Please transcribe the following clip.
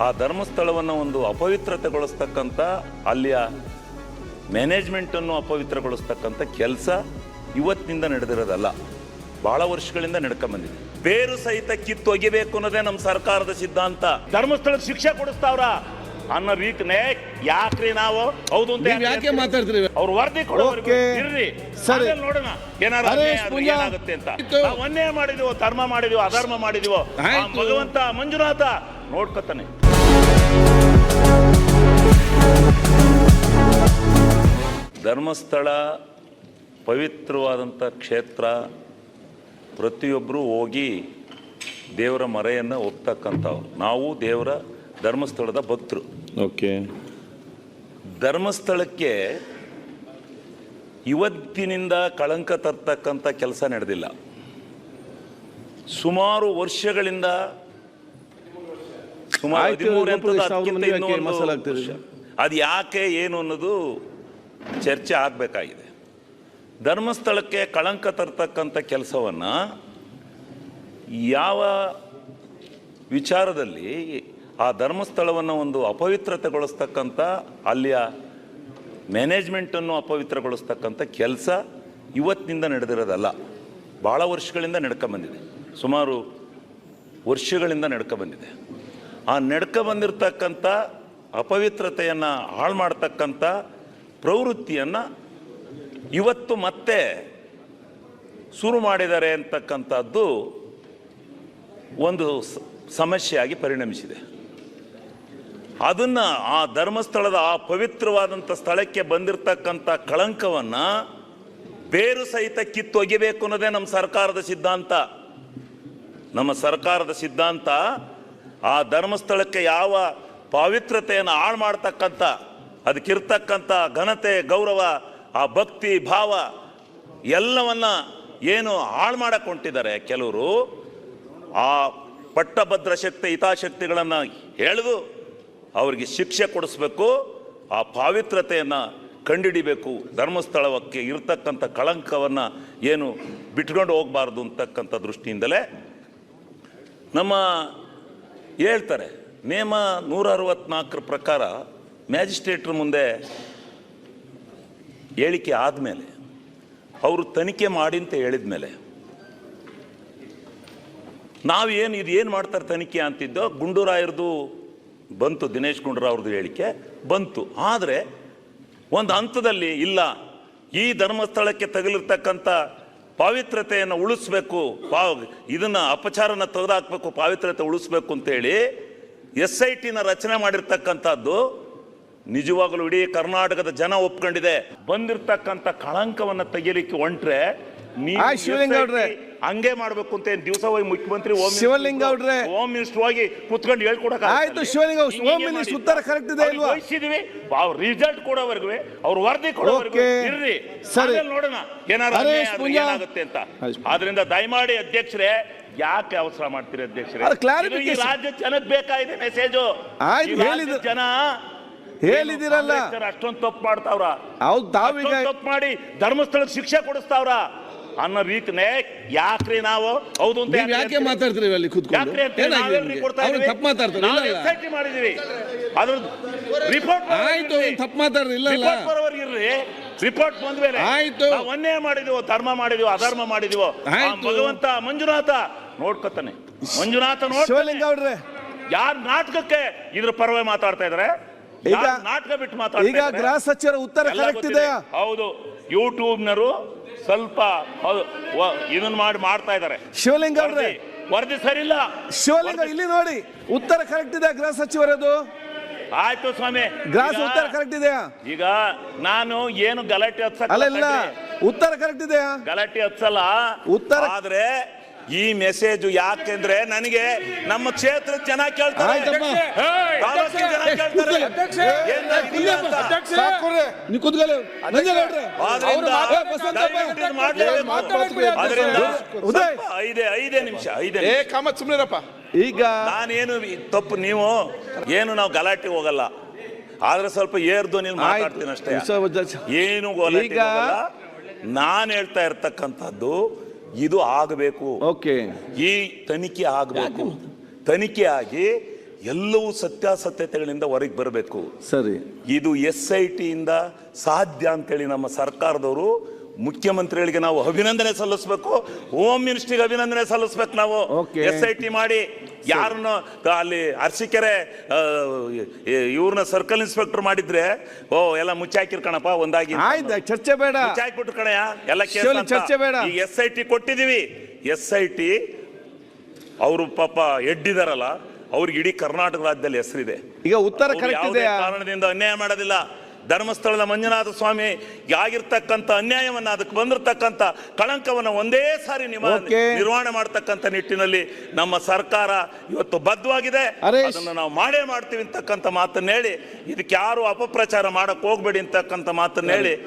ಆ ಧರ್ಮಸ್ಥಳವನ್ನು ಒಂದು ಅಪವಿತ್ರತೆಗೊಳಿಸ್ತಕ್ಕಂಥ ಅಲ್ಲಿಯ ಮ್ಯಾನೇಜ್ಮೆಂಟನ್ನು ಅಪವಿತ್ರಗೊಳಿಸ್ತಕ್ಕಂಥ ಕೆಲಸ ಇವತ್ತಿನಿಂದ ನಡೆದಿರೋದಲ್ಲ. ಬಹಳ ವರ್ಷಗಳಿಂದ ನಡ್ಕೊಂಬಂದಿದೆ ಬೇರು ಸಹಿತ ಕಿತ್ತು ಒಗಿಬೇಕು ಅನ್ನೋದೇ ನಮ್ಮ ಸರ್ಕಾರದ ಸಿದ್ಧಾಂತ. ಧರ್ಮಸ್ಥಳಕ್ಕೆ ಶಿಕ್ಷೆ ಕೊಡಿಸ್ತಾವ್ರ? ಅನ್ನೋ ರೀತಿನೇ ಯಾಕ್ರಿ ನಾವು? ಹೌದು ಅಂತ ನೀವ್ ಯಾಕೆ ಮಾತಾಡ್ತೀರಿ? ಅವ್ರು ವರದಿ ಕೊಡೋಕೆ. ಇರ್ರಿ. ಸರಿ. ನೋಡೋಣ. ಏನಾರು ಹರೀಶ್ ಅನ್ಯಾಯ ಪೂಜಾ. ಏನಾಗುತ್ತೆ ಅಂತ. ಆಯ್ತು. ನಾವು ಅನ್ಯಾಯ ಮಾಡಿದೀವೋ ಧರ್ಮ ಮಾಡಿದೀವೋ ಅಧರ್ಮ ಮಾಡಿದೀವೋ ಆ ಆಯ್ತು. ಭಗವಂತ ಮಂಜುನಾಥ ನೋಡ್ಕೊತಾನೆ. ಧರ್ಮಸ್ಥಳ ಪವಿತ್ರವಾದಂಥ ಕ್ಷೇತ್ರ ಪ್ರತಿಯೊಬ್ಬರು ಹೋಗಿ ದೇವರ ಮರೆಯನ್ನು ಒಪ್ತಕ್ಕಂಥವ್ರು. ನಾವು ದೇವರ ಧರ್ಮಸ್ಥಳದ ಭಕ್ತರು. ಓಕೆ. ಧರ್ಮಸ್ಥಳಕ್ಕೆ ಇವತ್ತಿನಿಂದ ಕಳಂಕ ತರ್ತಕ್ಕಂಥ ಕೆಲಸ ನಡೆದಿಲ್ಲ. ಸುಮಾರು ವರ್ಷಗಳಿಂದ ವರ್ಷ. ಅದು ಯಾಕೆ ಏನು ಅನ್ನೋದು ಚರ್ಚೆ ಆಗಬೇಕಾಗಿದೆ. ಧರ್ಮಸ್ಥಳಕ್ಕೆ ಕಳಂಕ ತರ್ತಕ್ಕಂಥ ಕೆಲಸವನ್ನು ಯಾವ ವಿಚಾರದಲ್ಲಿ ಆ ಧರ್ಮಸ್ಥಳವನ್ನು ಒಂದು ಅಪವಿತ್ರತೆಗೊಳಿಸ್ತಕ್ಕಂಥ ಅಲ್ಲಿಯ ಮ್ಯಾನೇಜ್ಮೆಂಟನ್ನು ಅಪವಿತ್ರಗೊಳಿಸ್ತಕ್ಕಂಥ ಕೆಲಸ ಇವತ್ತಿನಿಂದ ನಡೆದಿರೋದಲ್ಲ. ಭಾಳ ವರ್ಷಗಳಿಂದ ನಡ್ಕೊಂಬಂದಿದೆ ಸುಮಾರು ವರ್ಷಗಳಿಂದ ನಡ್ಕೊಂಬಂದಿದೆ ಆ ನಡ್ಕ ಬಂದಿರತಕ್ಕಂಥ ಅಪವಿತ್ರತೆಯನ್ನು ಹಾಳು ಮಾಡ್ತಕ್ಕಂಥ ಪ್ರವೃತ್ತಿಯನ್ನು ಇವತ್ತು ಮತ್ತೆ ಶುರು ಮಾಡಿದ್ದಾರೆ ಅಂತಕ್ಕಂಥದ್ದು ಒಂದು ಸಮಸ್ಯೆಯಾಗಿ ಪರಿಣಮಿಸಿದೆ. ಅದನ್ನು ಆ ಧರ್ಮಸ್ಥಳದ ಆ ಪವಿತ್ರವಾದಂಥ ಸ್ಥಳಕ್ಕೆ ಬಂದಿರತಕ್ಕಂಥ ಕಳಂಕವನ್ನು ಬೇರು ಸಹಿತ ಕಿತ್ತೊಗಿಬೇಕು ಅನ್ನೋದೇ ನಮ್ಮ ಸರ್ಕಾರದ ಸಿದ್ಧಾಂತ. ನಮ್ಮ ಸರ್ಕಾರದ ಸಿದ್ಧಾಂತ ಆ ಧರ್ಮಸ್ಥಳಕ್ಕೆ ಯಾವ ಪಾವಿತ್ರತೆಯನ್ನು ಹಾಳು ಮಾಡ್ತಕ್ಕಂಥ ಅದಕ್ಕಿರ್ತಕ್ಕಂಥ ಘನತೆ, ಗೌರವ, ಆ ಭಕ್ತಿ, ಭಾವ ಎಲ್ಲವನ್ನು ಏನು ಹಾಳು ಮಾಡಕ್ಕೆ ಹೊಂಟಿದ್ದಾರೆ ಕೆಲವರು, ಆ ಪಟ್ಟಭದ್ರ ಶಕ್ತಿ ಹಿತಾಶಕ್ತಿಗಳನ್ನು ಹೇಳಿದು ಅವರಿಗೆ ಶಿಕ್ಷೆ ಕೊಡಿಸ್ಬೇಕು, ಆ ಪಾವಿತ್ರತೆಯನ್ನು ಕಂಡಿಡಿಬೇಕು, ಧರ್ಮಸ್ಥಳಕ್ಕೆ ಇರ್ತಕ್ಕಂಥ ಕಳಂಕವನ್ನು ಏನು ಬಿಟ್ಕೊಂಡು ಹೋಗಬಾರ್ದು ಅಂತಕ್ಕಂಥ ದೃಷ್ಟಿಯಿಂದಲೇ ನಮ್ಮ ಹೇಳ್ತಾರೆ, ನೇಮ ನೂರ ಅರವತ್ನಾಲ್ಕರ ಪ್ರಕಾರ ಮ್ಯಾಜಿಸ್ಟ್ರೇಟ್ರ ಮುಂದೆ ಹೇಳಿಕೆ ಆದಮೇಲೆ, ಅವರು ತನಿಖೆ ಮಾಡಿ ಅಂತ ಹೇಳಿದ ಮೇಲೆ ನಾವೇನು ಇದು ಏನು ಮಾಡ್ತಾರೆ ತನಿಖೆ ಅಂತಿದ್ದೋ ಗುಂಡೂರಾಯರ್ದು ಬಂತು, ದಿನೇಶ್ ಗುಂಡೂರಾವ್ರದ್ದು ಹೇಳಿಕೆ ಬಂತು. ಆದರೆ, ಒಂದು ಹಂತದಲ್ಲಿ ಇಲ್ಲ, ಈ ಧರ್ಮಸ್ಥಳಕ್ಕೆ ತಗಲಿರ್ತಕ್ಕಂಥ ಪಾವಿತ್ರತೆಯನ್ನು ಉಳಿಸ್ಬೇಕು ಪಾವ್ ಇದನ್ನು ಅಪಚಾರನ ತೆಗೆದಾಕಬೇಕು ಪಾವಿತ್ರತೆ ಉಳಿಸ್ಬೇಕು ಅಂತೇಳಿ ಎಸ್ ಐ ಟಿನ ರಚನೆ ಮಾಡಿರ್ತಕ್ಕಂಥದ್ದು ನಿಜವಾಗಲೂ ಇಡೀ ಕರ್ನಾಟಕದ ಜನ ಒಪ್ಕೊಂಡಿದೆ. ಬಂದಿರತಕ್ಕಂಥ ಕಳಂಕವನ್ನು ತೆಗಿಲಿಕ್ಕೆ ಹೊಂಟ್ರೆ ನೀವು ಹಂಗೆ ಮಾಡ್ಬೇಕು ಅಂತ ಏನ್ ದಿವಸ ಹೋಗಿ ಮುಖ್ಯಮಂತ್ರಿ ಹೋಮ್ ಶಿವಲಿಂಗೌಡ್ರೆ. ಹೋಮ್ ಮಿನಿಸ್ಟರ್ ಹೋಗಿ ಕುತ್ಕೊಂಡು ಹೇಳ್ಕೊಡಕ್ ಆಯ್ತು, ಶಿವಲಿಂಗ- ಹೋಮ್ ಮಿನಿಸ್ಟರ್ ಉತ್ತರ ಕರೆಕ್ಟ್ ಇದೆ ಇಲ್ವಾ? ವಹಿಸಿದೀವಿ ಅವ್ರ ರಿಸಲ್ಟ್ ಕೊಡೋವರೆಗೂ ಅವ್ರ ವರದಿ ಕೊಡೋವರೆಗೂ. ಇರ್ರಿ ಸರಿ. ನೋಡೋಣ ಪೂಂಜಾ. ಏನಾಗುತ್ತೆ ಅಂತ ಆದ್ರಿಂದ ದಯಮಾಡಿ ಅಧ್ಯಕ್ಷರೇ ಯಾಕೆ ಅವಸರ ಮಾಡ್ತೀರಿ ಅಧ್ಯಕ್ಷರೇ ರಾಜ್ಯ ಜನಕ್ಕೆ ಬೇಕಾಗಿದೆ ಮೆಸೇಜು ಹೇಳಿದ್ರು. ಜನ ಹೇಳಿದಿರಲ್ಲ. ಅಷ್ಟೊಂದು ತಪ್ಪು ಮಾಡ್ತಾವ್ರ ತಪ್ಪು ಮಾಡಿ ಧರ್ಮಸ್ಥಳಕ್ಕೆ ಶಿಕ್ಷೆ ಕೊಡಿಸ್ತಾವ್ರ ಅನ್ನೋ ರೀತಿನೇ ಯಾಕ್ರಿ ನಾವು? ಹೌದು ಅಂತ ನೀವ್ ಯಾಕೆ ಮಾತಾಡ್ತೀರಿ ಅಲ್ಲಿ ಕೂತ್ಕೊಂಡು? ಯಾಕ್ರಿ ಅಂತ ಏನಾಗಿದೆ ನಾವೇನ್ರಿ ನಿಮ್ಗೆ? ಕೊಡ್ತಾ ಅವ್ರು ಇದೀವಿ? ತಪ್ಪು ಮಾತಾಡ್ತಾರೆ. ನಾವು ಇಲ್ಲ ಇಲ್ಲ. SIT ಮಾಡಿದೀವಿ ಅದ್ರದ್ದು ರಿಪೋರ್ಟ್ ಆಯ್ತು ತಪ್ಪು ಮಾತಾಡ್ರಿ. ಇಲ್ಲ ಇಲ್ಲ. ರಿಪೋರ್ಟ್ ಬರೋವರೆಗೆ ಇರ್ರಿ. ರಿಪೋರ್ಟ್ ಬಂದ್ಮೇಲೆ ಆಯ್ತು. ನಾವು ಅನ್ಯಾಯ ಮಾಡಿದೀವೋ ಧರ್ಮ ಮಾಡಿದೀವೋ ಅಧರ್ಮ ಮಾಡಿದೀವೋ? ಆ ಆಯ್ತು. ಭಗವಂತ ಮಂಜುನಾಥ ನೋಡ್ಕೊತಾನೆ. ಮಂಜುನಾಥ ನೋಡ್ ಯಾರ್ ನಾಟಕಕ್ಕೆ ಇದ್ರ ಪರವಾಗಿ ಮಾತಾಡ್ತಾ ಇದಾರೆ? ಈಗ- ಯಾರ್ ನಾಟಕ ಬಿಟ್ಟು ಮಾತಾಡ್ತಾ ಈಗ ಇದಾರೆ? ಗೃಹ ಸಚಿವರ ಉತ್ತರ ಎಲ್ಲ ಕರೆಕ್ಟ್ ಗೊತ್ತಿದೆ. ಇದೆಯಾ? ಹೌದು. ಯೂಟ್ಯೂಬ್ನರು ಸ್ವಲ್ಪ ಇದನ್ನ ಮಾಡಿ ಮಾಡ್ತಾ ಇದ್ದಾರೆ. ಶಿವಲಿಂಗೌಡ್ರೆ ವರದಿ- ವರದಿ ಸರಿಯಿಲ್ಲ. ಶಿವಲಿಂಗ ಇಲ್ಲಿ ನೋಡಿ ಉತ್ತರ ಕರೆಕ್ಟ್ ಇದೆ ಗೃಹ ಸಚಿವರದು. ಆಯ್ತು ಸ್ವಾಮಿ. ಗ್ರಾಸ್ ಉತ್ತರ ಕರೆಕ್ಟ್ ಇದೆಯಾ? ಈಗ ನಾನು ಏನು ಗಲಾಟೆ ಅಲ್ಲ ಉತ್ತರ ಕರೆಕ್ಟ್ ಇದೆಯಾ? ಗಲಾಟೆ ಹತ್ಸಲ್ಲ. ಉತ್ತರ- ಆದ್ರೆ ಈ ಮೆಸೇಜ್ ಯಾಕೆಂದ್ರೆ ನನಗೆ ನಮ್ಮ ಕ್ಷೇತ್ರದ ಜನ ಕೇಳ್ತಾರೆ. ತಾಲೂಕಿನ ಜನ ಕೇಳ್ತಾರೆ. ಏನ್ ಇದೀಯ ಅಂತ. ಆದ್ರಿಂದ. ದಯವಿಟ್ಟು ಇದು ಮಾಡ್ಲೇಬೇಕು. ಆದ್ರಿಂದ ಉದಯ್. ಸ್ವಲ್ಪ ಐದೇ ಐದೇ ನಿಮಿಷ ಐದೇ ಏ ನಿಮಿಷ. ಕಾಮತ್ ಸುಮ್ಮನಿರಪ್ಪ ಈಗ ನಾನೇನು ಈ ತಪ್ಪು ನೀವು ಏನು ನಾವು ಗಲಾಟೆ ಹೋಗಲ್ಲ. ಆದ್ರೆ ಸ್ವಲ್ಪ ಏರ್ದು ನೀನು ಮಾತಾಡ್ತೀನಿ ಅಷ್ಟೇ ಆಯ್ತು. ಏನು ಗಲಾಟೆ ಈಗ- ನಾನು ಹೇಳ್ತಾ ಇರ್ತಕ್ಕಂಥದ್ದು ಇದು ಆಗಬೇಕು. ಓಕೆ. ಈ ತನಿಖೆ ಆಗಬೇಕು. ತನಿಖೆ ಆಗಿ ಎಲ್ಲವೂ ಸತ್ಯಾಸತ್ಯತೆಗಳಿಂದ ಹೊರಗೆ ಬರಬೇಕು. ಸರಿ. ಇದು ಎಸ್ ಐ ಟಿಯಿಂದ ಸಾಧ್ಯ ಅಂತೇಳಿ ನಮ್ಮ ಸರ್ಕಾರದವರು ಮುಖ್ಯಮಂತ್ರಿಗಳಿಗೆ ನಾವು ಅಭಿನಂದನೆ ಸಲ್ಲಿಸಬೇಕು ಹೋಮ್ ಮಿನಿಸ್ಟ್ರಿಗೆ ಅಭಿನಂದನೆ ಸಲ್ಲಿಸ್ಬೇಕು ನಾವು. ಎಸ್ ಐ ಟಿ ಮಾಡಿ ಯಾರನ್ನ ಅಲ್ಲಿ ಅರಸಿಕೆರೆ ಇವ್ರನ್ನ ಸರ್ಕಲ್ ಇನ್ಸ್ಪೆಕ್ಟರ್ ಮಾಡಿದ್ರೆ ಓ ಎಲ್ಲ ಮುಚ್ಚಾಕಿರ್ ಕಣಪ್ಪ ಒಂದಾಗಿ ಚರ್ಚೆ ಬೇಡ. ಮುಚ್ಚಾಕ್ಬಿಟ್ರು ಕಣಯ್ಯ ಎಲ್ಲ ಕೇಸ್. ಚರ್ಚೆ ಬೇಡ. ಈ ಎಸ್ ಐ ಟಿ ಕೊಟ್ಟಿದೀವಿ. ಎಸ್ ಐ ಟಿ ಅವರು ಪಾಪ ಎಡ್ಡಿದಾರಲ್ಲ ಅವ್ರಿಗೆ ಇಡೀ ಕರ್ನಾಟಕ ರಾಜ್ಯದಲ್ಲಿ ಹೆಸರಿದೆ. ಈಗ ಉತ್ತರ ಕಾರಣದಿಂದ ಅನ್ಯಾಯ ಮಾಡೋದಿಲ್ಲ. ಧರ್ಮಸ್ಥಳದ ಮಂಜುನಾಥ ಸ್ವಾಮಿ ಆಗಿರ್ತಕ್ಕಂಥ ಅನ್ಯಾಯವನ್ನು ಅದಕ್ಕೆ ಬಂದಿರತಕ್ಕಂಥ ಕಳಂಕವನ್ನ ಒಂದೇ ಸಾರಿ ನಿಮ್ಮ. ನಿರ್ವಹಣೆ ಮಾಡ್ತಕ್ಕಂಥ ನಿಟ್ಟಿನಲ್ಲಿ ನಮ್ಮ ಸರ್ಕಾರ ಇವತ್ತು ಬದ್ಧವಾಗಿದೆ ಅದನ್ನು ಅದನ್ನ ನಾವು ಮಾಡೇ ಮಾಡ್ತೀವಿ ಅಂತಕ್ಕಂಥ ಮಾತನ್ನ ಹೇಳಿ ಇದಕ್ಕೆ ಯಾರು ಅಪಪ್ರಚಾರ ಮಾಡಕ್ಕೆ ಹೋಗ್ಬೇಡಿ ಅಂತಕ್ಕಂಥ ಮಾತನ್ನ ಹೇಳಿ